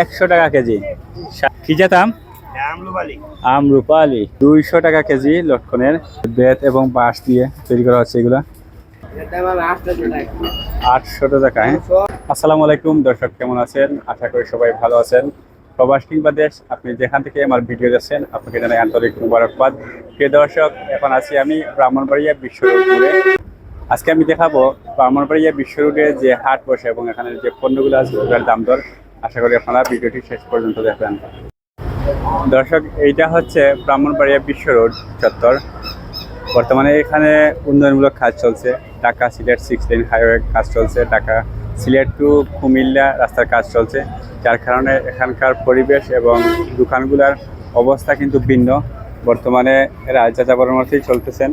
একশো টাকা কেজি। কি যেতাম আমলুবালি আমরুপালি। দুইশো টাকা কেজি লটকনের বেত এবং বাঁশ দিয়ে তৈরি করা হচ্ছে এগুলা। আটশো টাকা আসসালামু আলাইকুম দর্শক কেমন আছেন? আশা করি সবাই ভালো আছেন। প্রবাস কিংবা দেশ আপনি যেখান থেকে আমার ভিডিও দেখছেন আপনাকে জানাই আন্তরিক মুবারকবাদ। প্রিয় দর্শক এখন আছি আমি ব্রাহ্মণবাড়িয়া বিশ্ব রোডে আজকে আমি দেখাবো ব্রাহ্মণবাড়িয়া বিশ্ব রোডে যে হাট বসে এবং এখানে যে পণ্যগুলো আছে ওগুলোর দাম দর। আশা করি আপনারা ভিডিওটি শেষ পর্যন্ত দেখবেন। দর্শক, এইটা হচ্ছে ব্রাহ্মণবাড়িয়া বিশ্ব রোড চত্বর। বর্তমানে এখানে উন্নয়নমূলক কাজ চলছে। Dhaka Sylhet six lane highway কাজ চলছে। ঢাকা সিলেট টু কুমিল্লা রাস্তার কাজ চলছে। যার কারণে এখানকার পরিবেশ এবং দোকানগুলোর অবস্থা কিন্তু ভিন্ন। বর্তমানে এরা যাযাবরের মধ্যেই চলতেছেন।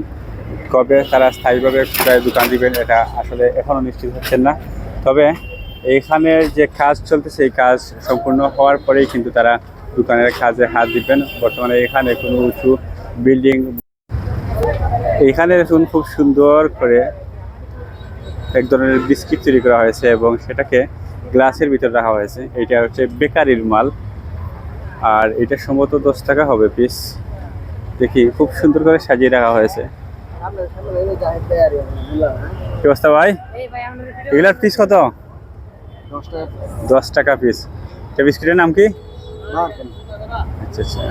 কবে তারা স্থায়ীভাবে কোথায় দোকান দিবেন, এটা আসলে এখনও নিশ্চিত হচ্ছেন না। তবে এইখানে যে কাজ চলতেছে এই কাজ সম্পূর্ণ হওয়ার পরেই কিন্তু তারা দোকানের কাজে হাত দিবেন। বর্তমানে এখানে কোনো উঁচু বিল্ডিং এখানে দেখুন খুব সুন্দর করে এক ধরনের বিস্কিট তৈরি করা হয়েছে এবং সেটাকে গ্লাসের ভিতরে রাখা হয়েছে। এটা হচ্ছে বেকারির মাল। আর এটা সম্ভবত দশ টাকা হবে পিস দেখি খুব সুন্দর করে সাজিয়ে রাখা হয়েছে। কি অবস্থা ভাই? এগুলার পিস কত? দশ টাকা পিস এটা বিস্কিটের নাম কি? আচ্ছা আচ্ছা।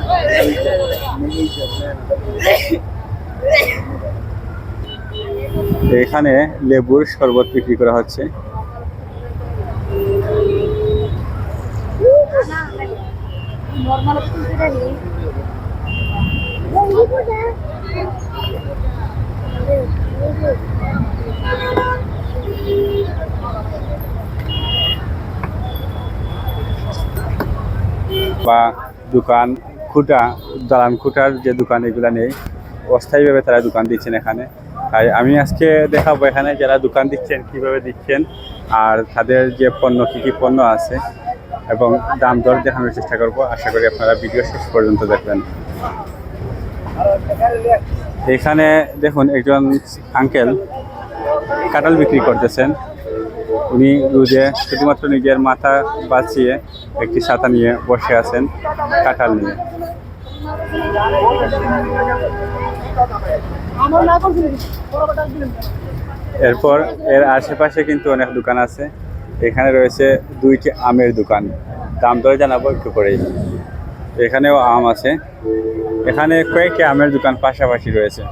এখানে লেবুর শরবত বিক্রি করা হচ্ছে। নর্মাল বা দোকান খুঁটা, দালান খুঁটার যে দোকান, এগুলো নেই। অস্থায়ীভাবে তারা দোকান দিচ্ছেন এখানে। তাই আমি আজকে দেখাবো এখানে যারা দোকান দিচ্ছেন, কীভাবে দিচ্ছেন, আর তাদের যে পণ্য, কী কী পণ্য আছে, এবং দাম দর দেখানোর চেষ্টা করব। আশা করি আপনারা ভিডিও শেষ পর্যন্ত দেখবেন। এখানে দেখুন, একজন আঙ্কেল কাঁঠাল বিক্রি করতেছেন। উনি রোদে শুধুমাত্র নিজের মাথা বাঁচিয়ে একটি ছাতা নিয়ে বসে আছেন, কাঁঠাল নিয়ে। এরপর এর আশেপাশে কিন্তু অনেক দোকান আছে। এখানে রয়েছে দুইটি আমের দোকান। দাম দরে জানাব একটু পরেই। এখানেও আম আছে। এখানে কয়েকটি আমের দোকান পাশাপাশি রয়েছে।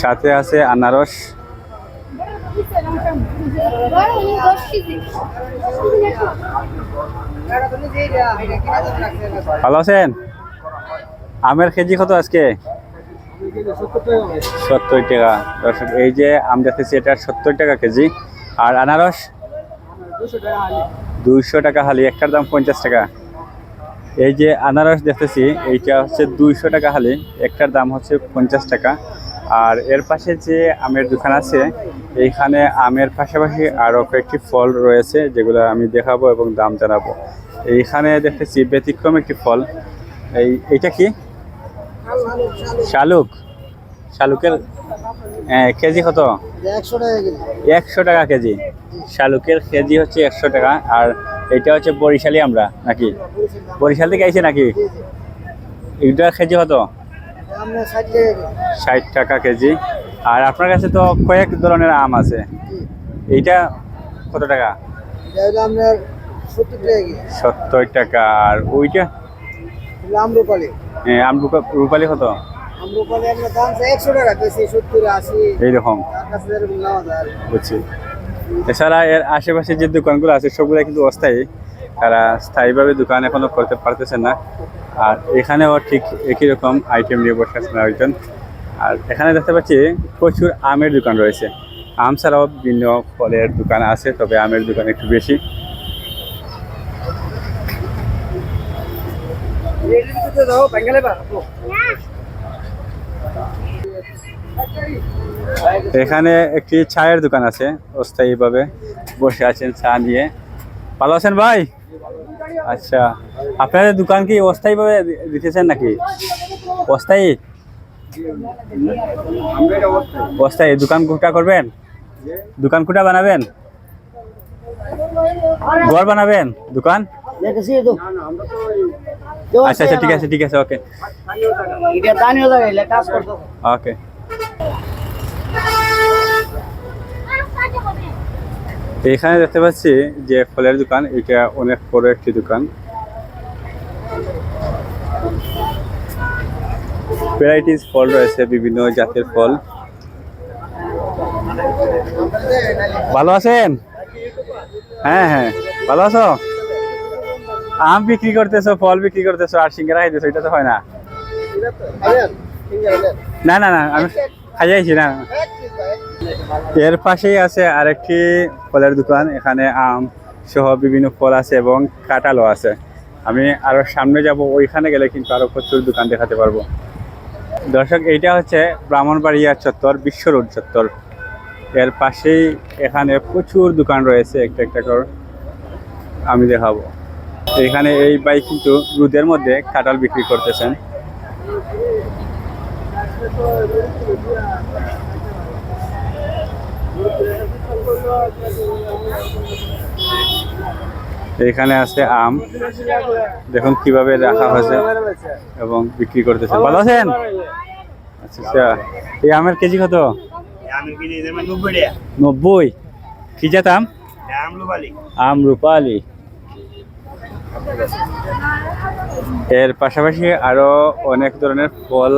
সাথে আছে আনারস। ভালো আছেন? আমের কেজি কত আজকে? সত্তর টাকা। দর্শক, এই যে আম দেখতেছি, এটা সত্তর টাকা কেজি। আর আনারস? দুইশো টাকা হালি, একটার দাম পঞ্চাশ টাকা। এই যে আনারস দেখতেছি, এইটা হচ্ছে দুইশো টাকা হালি, একটার দাম হচ্ছে পঞ্চাশ টাকা। আর এর পাশে যে আমের দোকান আছে এইখানে আমের পাশাপাশি আরও কয়েকটি ফল রয়েছে যেগুলো আমি দেখাবো এবং দাম জানাব। এইখানে দেখতেছি ব্যতিক্রম একটি ফল। এই এইটা কি? শালুক। শালুকের হ্যাঁ, কেজি কত? একশো টাকা কেজি। শালুকের কেজি হচ্ছে একশো টাকা। আর এটা হচ্ছে বরিশালি আমরা নাকি? বরিশাল থেকে আইছে নাকি? এইটার কেজি কত? ষাট টাকা কেজি। আর আপনার কাছে তো কয়েক ধরনের আম আছে। এইটা কত টাকা? সত্তর টাকা আর ওইটা? হ্যাঁ, আম রূপালি কত? সত্তর আশি। এইরকম। বুঝছি। এছাড়া এর আশেপাশে যে দোকানগুলো আছে সবগুলো কিন্তু অস্থায়ী। তারা স্থায়ীভাবে দোকান এখনও করতে পারতেছে না। আর এখানেও ঠিক একই রকম আইটেম নিয়ে বসে আছেন একজন আর এখানে দেখতে পাচ্ছি প্রচুর আমের দোকান রয়েছে। আম ছাড়াও বিভিন্ন ফলের দোকান আছে, তবে আমের দোকান একটু বেশি। এখানে একটি চায়ের দোকান আছে, অস্থায়ীভাবে বসে আছেন চা নিয়ে। ভালো আছেন ভাই? আচ্ছা। আপনাদের দোকান কি অস্থায়ীভাবে দিতেছেন নাকি? অস্থায়ী? অস্থায়ী। দোকান গোটা করবেন? দোকান কোটা বানাবেন? ঘর বানাবেন? দোকান? আচ্ছা আচ্ছা ঠিক আছে ঠিক আছে ওকে। ওকে। এখানে দেখতে পাচ্ছি যে ফলের দোকান এটা অনেক বড় একটি দোকান। ভ্যারাইটিস ফল রয়েছে বিভিন্ন জাতের ফল। ভালো আছেন? হ্যাঁ হ্যাঁ। ভালো আছো? আম বিক্রি করতেছো ফল বিক্রি করতেছো আর সিঙ্গারা খাইতেছো এটা তো হয় না। না না না আমি খাইয়াইছি না এর পাশেই আছে আরেকটি ফলের দোকান, এখানে আম সহ বিভিন্ন ফল আছে এবং কাঁঠালও আছে। আমি আরও সামনে যাব, ওইখানে গেলে কিন্তু আরও প্রচুর দোকান দেখাতে পারব। দর্শক, এইটা হচ্ছে ব্রাহ্মণবাড়িয়া চত্বর, বিশ্ব রোড চত্বর। এর পাশেই এখানে প্রচুর দোকান রয়েছে, একটা একটা করে আমি দেখাবো। এখানে এই ভাই কিন্তু রোদের মধ্যে কাঁঠাল বিক্রি করতেছেন। এখানে আছে আম। দেখুন কীভাবে রাখা হয়েছে এবং বিক্রি করতেছে। ভালো আছেন? আচ্ছা আচ্ছা। এই আমের কেজি কত? নব্বই কি জাত আম? আম রূপালি। এর পাশাপাশি আরও অনেক ধরনের ফল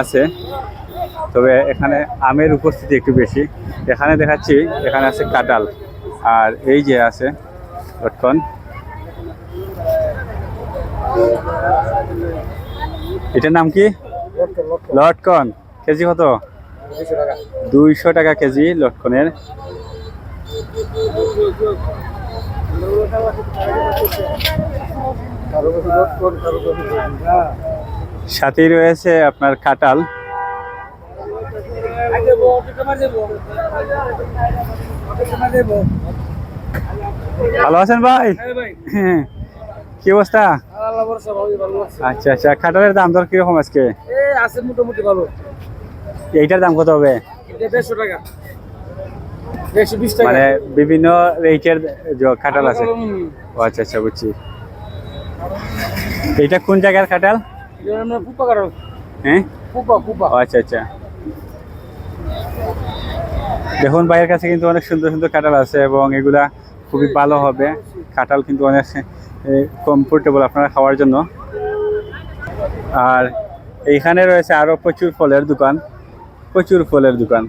আছে। তবে এখানে আমের উপস্থিতি একটু বেশি। এখানে দেখাচ্ছি, এখানে আছে কাঁঠাল। আর এই যে আছে লটকন। এটার নাম কি? লটকন। কেজি কত? দুইশো টাকা কেজি লটকনের। সাথেই রয়েছে আপনার কাঁঠাল। ভালো আছেন ভাই? হ্যাঁ। কি অবস্থা? আচ্ছা আচ্ছা। কাঁঠালের দাম দর কীরকম আজকে? আছে মোটামুটি ভালো। এইটার দাম কত হবে? দেড়শো টাকা। মানে বিভিন্ন রেটের খাটাল আছে। ও আচ্ছা আচ্ছা বুঝছি। এইটা কোন জায়গার কারও হ্যাঁ? আচ্ছা আচ্ছা। দেখুন ভাইয়ের কাছে কিন্তু অনেক সুন্দর সুন্দর কাঁঠাল আছে এবং এগুলা খুবই ভালো হবে। কাঁঠাল কিন্তু অনেক কমফোর্টেবল আপনারা খাওয়ার জন্য। আর এইখানে রয়েছে আরও প্রচুর ফলের দোকান। প্রচুর ফলের দোকান।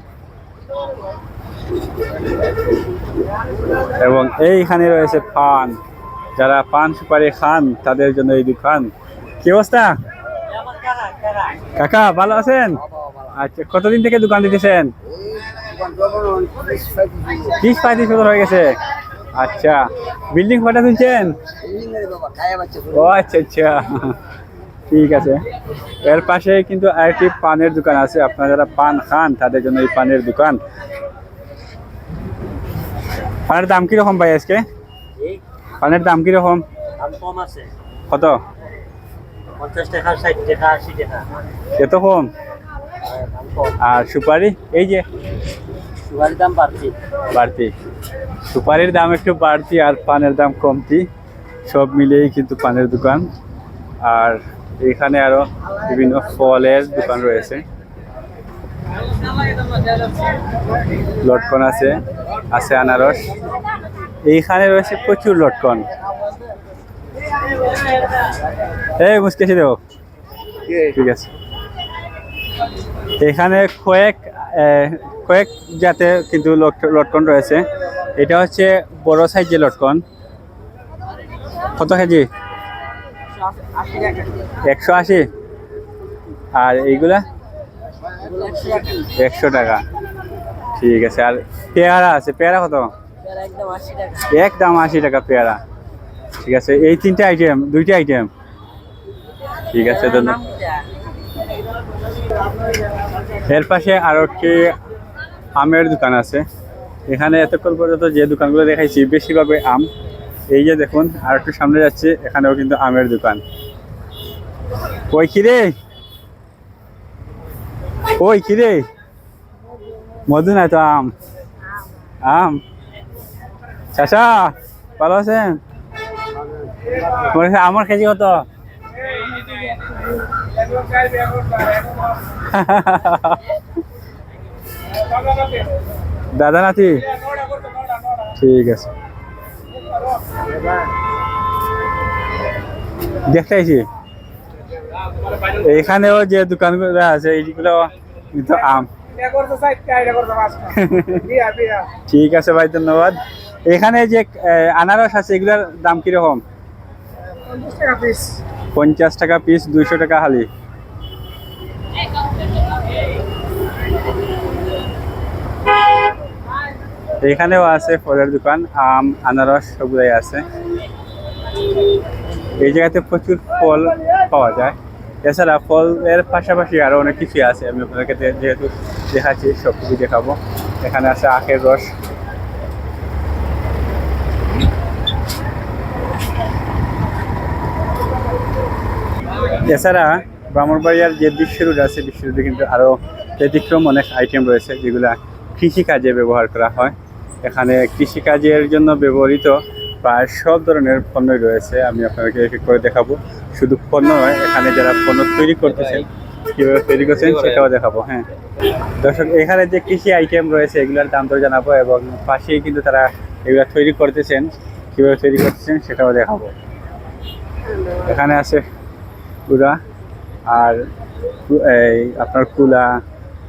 এবং এইখানে রয়েছে পান। যারা পান সুপারি খান, তাদের জন্য এই দোকান। কি অবস্থা? কাকা, ভালো আছেন? আচ্ছা কতদিন থেকে দোকান দিতেছেন? ত্রিশ পঁয়ত্রিশ বছর হয়ে গেছে। আচ্ছা বিল্ডিং কটা তুলছেন ও আচ্ছা আচ্ছা। ঠিক আছে। এর পাশে কিন্তু আরেকটি পানের দোকান আছে। আপনারা যারা পান খান তাদের জন্য এই পানের দোকান। পানের দাম কীরকম ভাই আজকে? পানের দাম কীরকম? কম আছে। কত? পঞ্চাশ টাকা ষাট টাকা আশি টাকা। এত কম? আর সুপারি এই যে সুপারির দাম বাড়ছে বাড়তি। সুপারির দাম একটু বাড়তি আর পানের দাম কমতি। সব মিলিয়েই কিন্তু পানের দোকান। আর এখানে আরও বিভিন্ন ফলের দোকান রয়েছে। লটকন আছে আছে আনারস। এইখানে রয়েছে প্রচুর লটকন। এই মুসকেছি দেব। ঠিক আছে। এখানে কয়েক কয়েক জাতে কিন্তু লট- লটকন রয়েছে। এটা হচ্ছে বড় সাইজের লটকন। কত কেজি? একশো আশি। আর এইগুলা? একশো টাকা। ঠিক আছে, আর পেয়ারা আছে। পেয়ারা কত? একদম আশি টাকা পেয়ারা। ঠিক আছে, এই তিনটে আইটেম দুইটা আইটেম ঠিক আছে, ধন্যবাদ। এর পাশে আরও একটি আমের দোকান আছে। এখানে এতক্ষণ পর্যন্ত যে দোকানগুলো দেখাইছি, বেশিরভাগই আম। এই যে দেখুন, আর একটু সামনে যাচ্ছে, এখানেও কিন্তু আমের দোকান। ওই কিরে ওই কিরে মধু নাই তো আম। আম? চাচা, ভালো আছেন? আমার কেজি কত? দাদা নাতি? ঠিক আছে। দেখতে আইছি। এখানেও যে দোকানগুলো আছে এইগুলো কিন্তু আম। ঠিক আছে ভাই ধন্যবাদ। এখানে যে আনারস আছে এগুলোর দাম কীরকম? পঞ্চাশ টাকা পিস দুইশো টাকা হালি। এখানেও আছে ফলের দোকান, আম, আনারস সবগুলাই আছে। এই জায়গাতে প্রচুর ফল পাওয়া যায়। এছাড়া ফলের পাশাপাশি আরও অনেক কিছু আছে। আমি আপনাদেরকে যেহেতু দেখাচ্ছি সব কিছু দেখাবো। এখানে আছে আখের রস। এছাড়া ব্রাহ্মণবাড়িয়ার যে বিশ্ব রোড আছে বিশ্ব রোডে কিন্তু আরও ব্যতিক্রম অনেক আইটেম রয়েছে, যেগুলা কৃষিকাজে ব্যবহার করা হয়। এখানে কৃষিকাজের জন্য ব্যবহৃত প্রায় সব ধরনের পণ্যই রয়েছে। আমি আপনাদেরকে এক করে দেখাবো। শুধু পণ্য নয়, এখানে যারা পণ্য তৈরি করতেছেন, কীভাবে তৈরি করছেন সেটাও দেখাবো হ্যাঁ। দর্শক, এখানে যে কৃষি আইটেম রয়েছে, এগুলোর দাম তো জানাব এবং পাশেই কিন্তু তারা এগুলো তৈরি করতেছেন, কীভাবে তৈরি করতেছেন সেটাও দেখাবো। এখানে আছে কুড়া আর এই আপনার কুলা,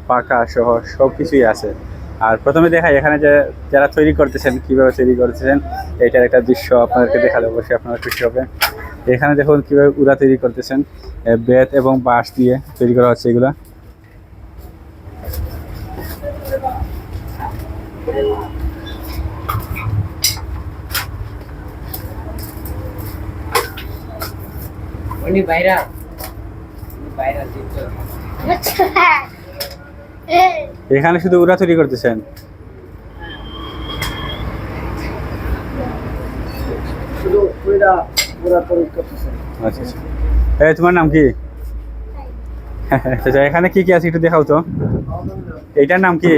পাকা সহ সব কিছুই আছে। আর প্রথমে দেখাই এখানে যে যারা তৈরি করতেছেন কীভাবে তৈরি করতেছেন এটার একটা দৃশ্য আপনাদেরকে দেখালে অবশ্যই আপনারা খুশি হবে এখানে দেখুন কীভাবে উড়া তৈরি করতেছেন বেত এবং বাঁশ দিয়ে তৈরি করা হচ্ছে এগুলা। বাইরা বাইরা দিচ্ছে এখানে শুধু উড়া তৈরি করতেছেন? আচ্ছা আচ্ছা। এই তোমার নাম কি? আচ্ছা এখানে কি কি আছে একটু দেখাও তো। এইটার নাম কি?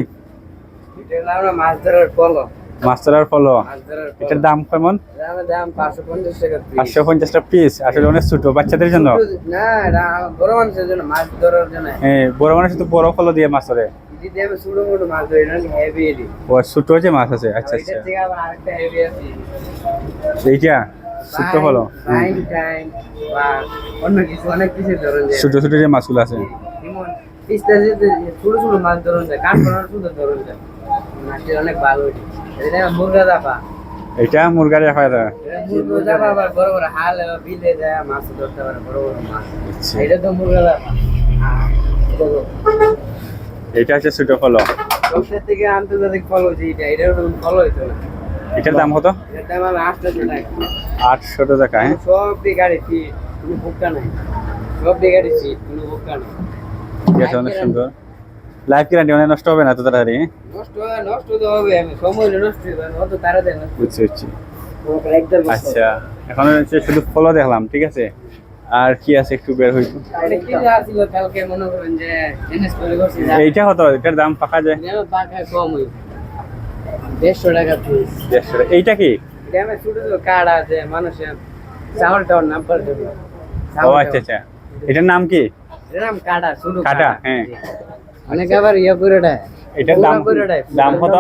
মাছ ধরার পলো মাছ ধরার এটার দাম কেমন? পাঁচশো পঞ্চাশটা পিস। আসলে অনেক ছোট বাচ্চাদের জন্য। বড় মানুষের জন্য মাছ ধরার জন্য। হ্যাঁ বড় মানুষ শুধু বড় ফলো দিয়ে মাছ ধরে। এটি ও ছোট যে মাছ আছে আচ্ছা আচ্ছা এইটা ছোট ধরুন ছোট ছোট যে মাছগুলো আছে ছোট ছোট মাছ ধরুন যায় কাঠ শুধু ধরুন যায় মাছটি অনেক ভালো এটি এটা মুরগা দাপা এইটা মুরগার হয় মুরগা দাপা আবার বড় বড় হাল বিলে যায় মাছ ধরতে পারে বড় বড় মাছ। এটা তো মুরগা দাপা এইটা হচ্ছে ছোট ফলো সবচেয়ে থেকে আন্তর্জাতিক ফল এটা। এটার ফল হইতো না। এটার দাম কত? এটার দাম আমি আটশো টাকা। আটশো টাকা হ্যাঁ। সব দিয়ে গাড়ি সিট কোনো নাই। সব গাড়ি সিট কোনো নাই। ঠিক আছে অনেক সুন্দর। লাইফ গ্যারান্টি মানে নষ্ট হবে না তো তাড়াতাড়ি হ্যাঁ? নষ্ট নষ্ট তো হবে। আমি সময় নষ্ট হবে অত তাড়াতাড়ি বুঝছি বুঝছি। আচ্ছা এখন হচ্ছে শুধু ফলো দেখলাম ঠিক আছে? আর কি আছে একটু বের হইতো এইটা কত এটার দাম পাকা যায়। দেড়শো টাকা দেড়শো টাকা। এইটা কি? ছোট ছোট কার্ড আছে মানুষের চাউল টাউল নাম ও আচ্ছা আচ্ছা। এটার নাম কি? এর নাম কাটা কাটা, হ্যাঁ। অনেক আবার ইয়ে এটার দাম কত?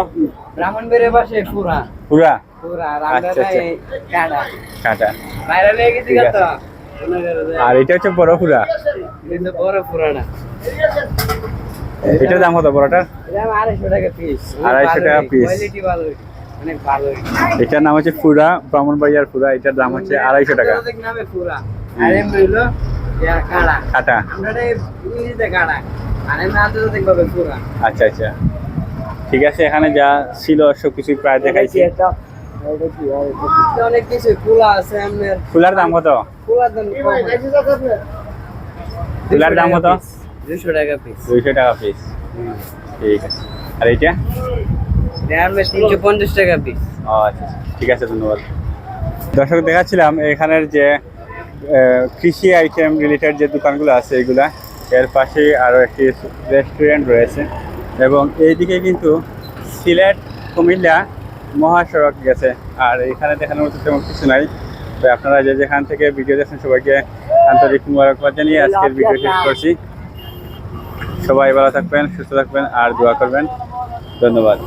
ব্রাহ্মণ বেড়ে বসে পুরা। পুরা? পুরা আর আমরা। দেয় কাটা কাটা বাইরে লেগে গেছি। আর এটা হচ্ছে বড় পুরা এটার দাম কত এটা আমার আড়াইশো টাকা পিস 250 টাকা piece। কোয়ালিটি ভালো এটি, অনেক ভালো এটি। এটার নাম হচ্ছে পুরা ব্রাহ্মণবাড়িয়ার পুরা এটার দাম হচ্ছে আড়াইশো টাকা। এটা আচ্ছা আচ্ছা। ঠিক আছে এখানে যা ছিল সব কিছুই প্রায় দেখাইছি। অনেক কিছু কুলা আছে এমনের ফুলার দাম কত? কুলার দাম কম। ফুলার দাম কত? দুশো টাকা পিস দুইশো টাকা পিস ঠিক আছে। আর এইটা? তিনশো পঞ্চাশ টাকা পিস ও আচ্ছা আচ্ছা। ঠিক আছে ধন্যবাদ। দর্শক দেখাচ্ছিলাম এখানের যে কৃষি আইটেম রিলেটেড যে দোকানগুলো আছে এগুলা এর পাশে আরও একটি রেস্টুরেন্ট রয়েছে। এবং এইদিকে কিন্তু সিলেট কুমিল্লা মহাসড়ক গেছে। আর এখানে দেখানোর মতো তেমন কিছু নাই। তো আপনারা যে যেখান থেকে ভিডিও দেখছেন সবাইকে আন্তরিক মুবারকবাদ জানিয়ে আজকের ভিডিও শেষ করছি। সবাই ভালো থাকবেন সুস্থ থাকবেন আর দোয়া করবেন। ধন্যবাদ।